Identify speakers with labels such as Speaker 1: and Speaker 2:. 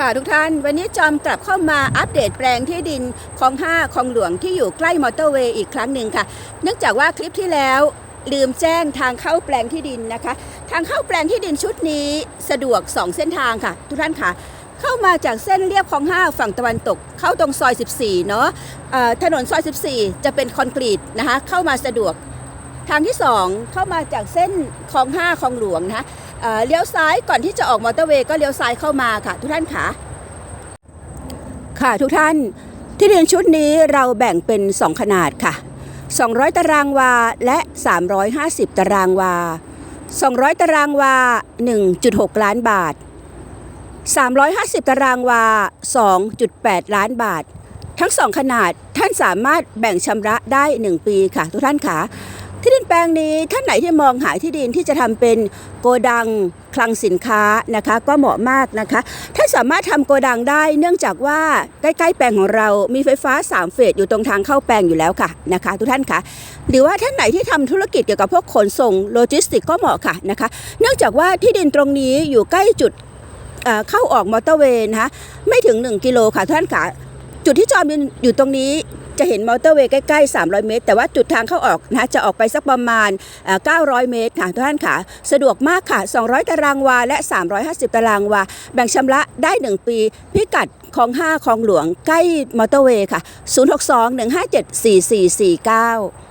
Speaker 1: ค่ะทุกท่านวันนี้จอมกลับเข้ามาอัปเดตแปลงที่ดินคลอง5คลองหลวงที่อยู่ใกล้มอเตอร์เวย์อีกครั้งหนึ่งค่ะ เนื่องจากว่าคลิปที่แล้วลืมแจ้งทางเข้าแปลงที่ดินนะคะ ทางเข้าแปลงที่ดินชุดนี้สะดวก 2 เส้นทางค่ะ ทุกท่านค่ะ เข้ามาจากเส้นเรียบคลอง 5 ฝั่งตะวันตก เข้าตรงซอย 14 เนาะเอ่อถนนซอย 14 จะเป็นคอนกรีตนะคะเข้ามาสะดวก ทางที่ 2 เข้ามาจากเส้นคลอง 5 คลองหลวงนะคะ เลี้ยวซ้ายก่อนที่จะออกมอเตอร์เวย์ก็เลี้ยวซ้ายเข้ามาค่ะ ทุกท่านค่ะค่ะทุกท่านที่ดินชุดนี้เราแบ่งเป็น 2 ขนาดค่ะ 200 ตารางวาและ 350 ตารางวา 200 ตารางวา 1.6 ล้านบาท 350 ตารางวา 2.8 ล้านบาท ทั้งสองขนาดท่านสามารถแบ่งชำระได้ 1 ปีค่ะ ทุกท่านค่ะ ที่ดินแปลงนี้ท่านไหนที่มองหาที่ดินที่จะทำเป็นโกดังคลังสินค้านะคะก็เหมาะมากนะคะท่านสามารถทำโกดังได้เนื่องจากว่าใกล้ๆแปลงของเรามีไฟฟ้า 3 เฟสอยู่ตรงทางเข้าแปลงอยู่แล้วค่ะนะคะทุกท่านค่ะหรือว่าท่านไหนที่ทำธุรกิจเกี่ยวกับพวกขนส่งโลจิสติกก็เหมาะค่ะนะคะเนื่องจากว่าที่ดินตรงนี้อยู่ใกล้จุดเข้าออกมอเตอร์เวย์นะคะไม่ถึง 1 กิโลค่ะท่านค่ะจุดที่จอมอยู่ตรงนี้ จะเห็นมอเตอร์เวย์ใกล้ๆ 300 เมตร แต่ว่าจุดทางเข้าออกนะจะออกไปสักประมาณเอ่อ900 เมตรค่ะทุกท่านค่ะ สะดวกมากค่ะ 200 ตารางวาและ 350 ตารางวา แบ่งชำระได้ 1 ปี พิกัดคลอง 5คลองหลวงใกล้มอเตอร์เวย์ค่ะ 062 157 4449